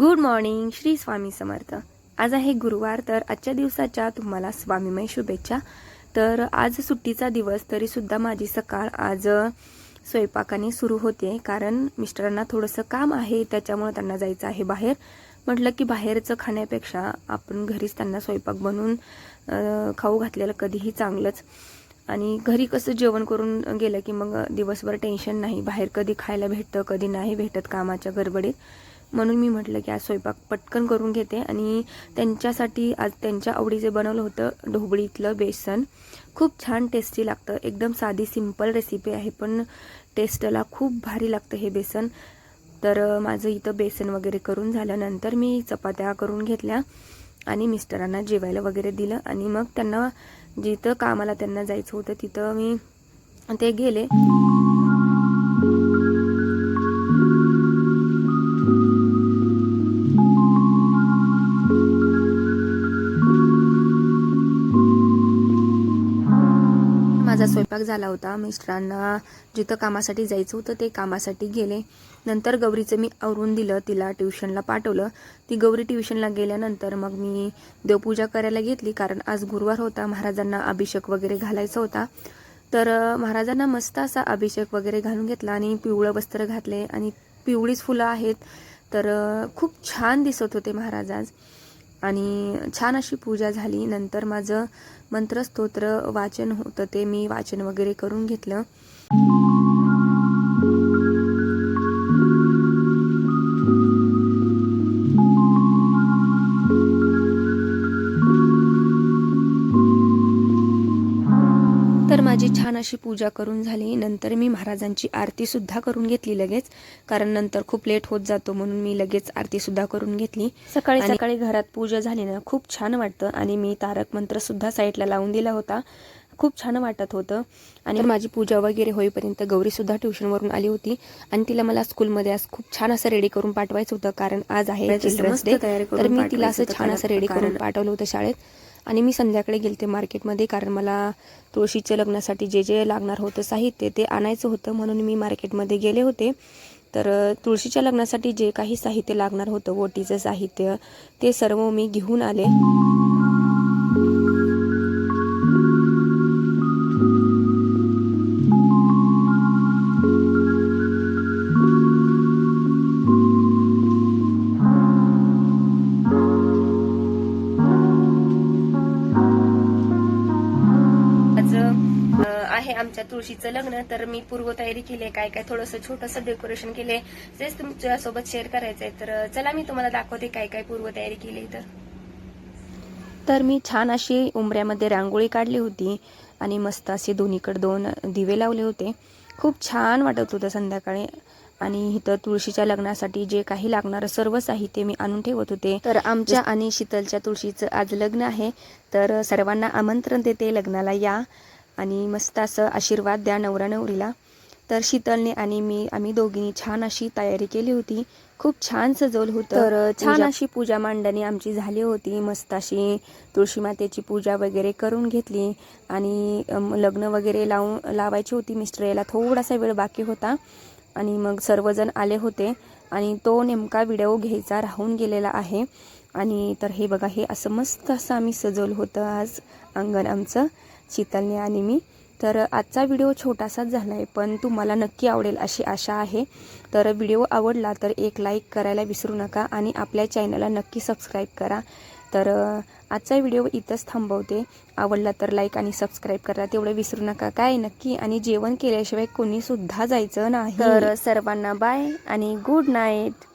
Good morning Shri Swami Samarth. आज आहे गुरुवार तर आजच्या दिवसाच्या तुम्हाला स्वामीमय शुभेच्छा. तर आज सुट्टीचा दिवस तरीसुद्धा माझी सकाळ आज स्वयंपाकाने सुरू होते कारण मिस्टरांना थोडंसं काम आहे त्याच्यामुळे त्यांना जायचं आहे बाहेर. म्हटलं की बाहेरचं खाण्यापेक्षा आपण घरीच त्यांना स्वयंपाक बनवून खाऊ घातलेलं कधीही चांगलंच. आणि घरी कसं जेवण करून गेलं की मग दिवसभर टेन्शन नाही बाहेर कधी खायला भेटतं कधी नाही भेटत कामाच्या गडबडीत. म्हणून मी म्हटलं की आज स्वयंपाक पटकन करून घेते. आणि त्यांच्यासाठी आज त्यांच्या आवडीचे बनवलं होतं ढोबळीतलं बेसन खूप छान टेस्टी लागतं. एकदम साधी सिंपल रेसिपी आहे पण टेस्टला खूप भारी लागतं हे बेसन. तर माझं इथं बेसन वगैरे करून झाल्यानंतर मी चपात्या करून घेतल्या आणि मिस्टरांना जेवायला वगैरे दिलं. आणि मग त्यांना जिथं कामाला त्यांना जायचं होतं तिथं मी ते गेले. माझा स्वयंपाक झाला होता. मिस्टरांना जिथं कामासाठी जायचं होतं ते कामासाठी गेले. नंतर गौरीचं मी आवरून दिलं तिला ट्युशनला पाठवलं. ती गौरी ट्युशनला गेल्यानंतर मग मी देवपूजा करायला घेतली कारण आज गुरुवार होता. महाराजांना अभिषेक वगैरे घालायचा होता. तर महाराजांना मस्त असा अभिषेक वगैरे घालून घेतला आणि पिवळं वस्त्र घातले. आणि पिवळीच फुलं आहेत. तर खूप छान दिसत होते महाराज आज. आणि छान अशी पूजा झाली. नंतर माझं मंत्रस्तोत्र वाचन होतं ते मी वाचन वगैरे करून घेतलं. तर माझी छान अशी पूजा करून झाली. नंतर मी महाराजांची आरती सुद्धा करून घेतली लगेच. कारण नंतर खूप लेट होत जातो म्हणून मी लगेच आरती सुद्धा करून घेतली. सकाळी सकाळी घरात पूजा झाली ना खूप छान वाटतं. आणि मी तारक मंत्र सुद्धा साईडला लावून दिला होता. खूप छान वाटत होतं. आणि माझी पूजा वगैरे होईपर्यंत गौरी सुद्धा ट्युशनवरून आली होती. आणि तिला मला स्कूलमध्ये आज खूप छान असं रेडी करून पाठवायचं होतं. कारण आज आहे चिल्ड्रन्स डे तर मी तिला असं छान असं रेडी करून पाठवलं होतं शाळेत. आणि मी संध्याकाळी गेलते मार्केटमध्ये कारण मला तुळशीच्या लग्नासाठी जे जे लागणार होतं साहित्य ते आणायचं होतं म्हणून मी मार्केटमध्ये गेले होते. तर तुळशीच्या लग्नासाठी जे काही साहित्य लागणार होतं ओटीचं साहित्य ते सर्व मी घेऊन आले. आहे आमच्या तुळशीचं लग्न. तर मी पूर्वतयारी केली आहे काय काय थोडंसं छोटंसं डेकोरेशन केले तेच तुमच्यासोबत शेअर करायचं आहे तर चला मी तुम्हाला दाखवते काय काय पूर्वतयारी केली तर तर मी छान अशी उंबऱ्यामध्ये रांगोळी काढली होती आणि मस्त असे दोन्हीकडे दोन दिवे लावले होते. खूप छान वाटत होतं संध्याकाळी. आणि इथं तुळशीच्या लग्नासाठी जे काही लागणारं सर्व साहित्य मी आणून ठेवत होते. तर आमच्या आणि शीतलच्या तुळशीचं आज लग्न आहे. तर सर्वांना आमंत्रण देते. लग्नाला या. आणि मस्त असं आशीर्वाद द्या नवरा नवरीला तर शीतलने आणि मी आम्ही दोघींनी छान अशी तयारी केली होती. खूप छान सजवलं होतं. तर छान अशी पूजा मांडणी आमची झाली होती. मस्त अशी तुळशी मातेची पूजा वगैरे करून घेतली. आणि लग्न वगैरे लावून लावायची होती मिस्टर. यायला थोडासा वेळ बाकी होता. आणि मग सर्वजण आले होते. आणि तो नेमका व्हिडिओ घ्यायचा राहून गेलेला आहे. आणि तर हे बघा हे असं मस्त असं आम्ही सजवलं होतं आज अंगण आमचं. शीतलने आणि मी. तर आजचा व्हिडिओ छोटासाच झाला आहे पण तुम्हाला नक्की आवडेल अशी आशा आहे. तर व्हिडिओ आवडला तर एक लाईक करायला विसरू नका आणि आपल्या चॅनलला नक्की सबस्क्राईब करा. तर आजचा व्हिडिओ इथंच थांबवते. आवडला तर लाईक आणि सबस्क्राईब करा तेवढं विसरू नका. काय नक्की? आणि जेवण केल्याशिवाय कोणी सुद्धा जायचं नाही. तर सर्वांना बाय आणि गुड नाईट.